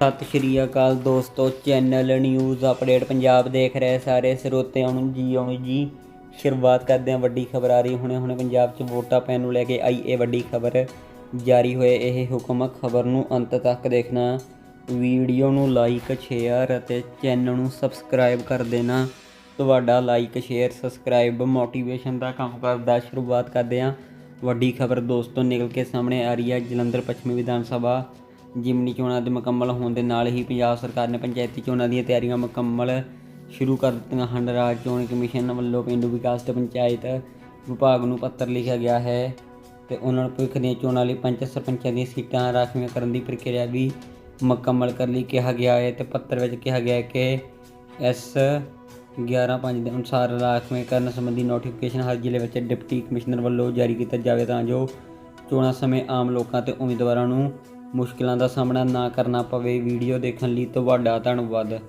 ਸਤਿ ਸ਼੍ਰੀ ਅਕਾਲ ਦੋਸਤੋ, channel news update Punjab ਦੇਖ ਰਹੇ ਸਾਰੇ ਸਰੋਤਿਆਂ ਨੂੰ ਜੀ ਆਉਣ ਜੀ। ਸ਼ੁਰੂਆਤ ਕਰਦੇ ਹਾਂ ਵੱਡੀ ਖਬਰ ਆ ਰਹੀ ਹੁਣੇ ਹੁਣੇ ਪੰਜਾਬ 'ਚ ਵੋਟਾਂ ਪੈਣ ਨੂੰ ਲੈ ਕੇ ਆਈ ਇਹ ਵੱਡੀ ਖਬਰ। ਜਾਰੀ ਹੋਏ ਇਹ ਹੁਕਮ ਖਬਰ ਨੂੰ ਅੰਤ ਤੱਕ ਦੇਖਣਾ। ਵੀਡੀਓ ਨੂੰ ਲਾਈਕ ਸ਼ੇਅਰ ਅਤੇ ਚੈਨਲ ਨੂੰ ਸਬਸਕ੍ਰਾਈਬ ਕਰ ਦੇਣਾ। ਤੁਹਾਡਾ ਲਾਈਕ ਸ਼ੇਅਰ ਸਬਸਕ੍ਰਾਈਬ ਮੋਟੀਵੇਸ਼ਨ ਦਾ ਕੰਮ ਕਰਦਾ। ਸ਼ੁਰੂਆਤ ਕਰਦੇ ਹਾਂ। ਵੱਡੀ ਖਬਰ ਦੋਸਤੋ, ਨਿਕਲ ਕੇ ਸਾਹਮਣੇ ਆ ਰਹੀ ਹੈ ਜਲੰਧਰ ਪੱਛਮੀ ਵਿਧਾਨ ਸਭਾ। ਜਿਮਨੀ ਚੋਣਾਂ ਦੇ ਮੁਕੰਮਲ ਹੋਣ ਦੇ ਨਾਲ ਹੀ ਪੰਜਾਬ ਸਰਕਾਰ ਨੇ ਪੰਚਾਇਤੀ ਚੋਣਾਂ ਦੀਆਂ ਤਿਆਰੀਆਂ ਮੁਕੰਮਲ ਸ਼ੁਰੂ ਕਰ ਦਿੱਤੀਆਂ ਹਨ। ਰਾਜ ਚੋਣ ਕਮਿਸ਼ਨ ਵੱਲੋਂ ਪੇਂਡੂ ਵਿਕਾਸ ਤੇ ਪੰਚਾਇਤ ਵਿਭਾਗ ਨੂੰ ਪੱਤਰ ਲਿਖਿਆ ਗਿਆ ਹੈ ਤੇ ਉਹਨਾਂ ਨੂੰ ਭਵਿੱਖ ਦੀਆਂ ਚੋਣਾਂ ਲਈ ਪੰਚ ਸਰਪੰਚਾਂ ਦੀਆਂ ਸੀਟਾਂ ਰਾਖਵੀਆਂ ਕਰਨ ਦੀ ਪ੍ਰਕਿਰਿਆ ਵੀ ਮੁਕੰਮਲ ਕਰਨ ਲਈ ਕਿਹਾ ਗਿਆ ਹੈ ਤੇ ਪੱਤਰ ਵਿੱਚ ਕਿਹਾ ਗਿਆ ਹੈ ਕਿ ਇਸ 11/5 ਦੇ ਅਨੁਸਾਰ ਰਾਖਵੇਂ ਕਰਨ ਸੰਬੰਧੀ ਨੋਟੀਫਿਕੇਸ਼ਨ ਹਰ ਜ਼ਿਲ੍ਹੇ ਵਿੱਚ ਡਿਪਟੀ ਕਮਿਸ਼ਨਰ ਵੱਲੋਂ ਜਾਰੀ ਕੀਤਾ ਜਾਵੇ ਤਾਂ ਜੋ ਚੋਣਾਂ ਸਮੇਂ ਆਮ ਲੋਕਾਂ ਤੇ ਉਮੀਦਵਾਰਾਂ ਨੂੰ ਮੁਸ਼ਕਿਲਾਂ ਦਾ ਸਾਹਮਣਾ ਨਾ ਕਰਨਾ ਪਵੇ। ਵੀਡੀਓ ਦੇਖਣ ਲਈ ਤੁਹਾਡਾ ਧੰਨਵਾਦ।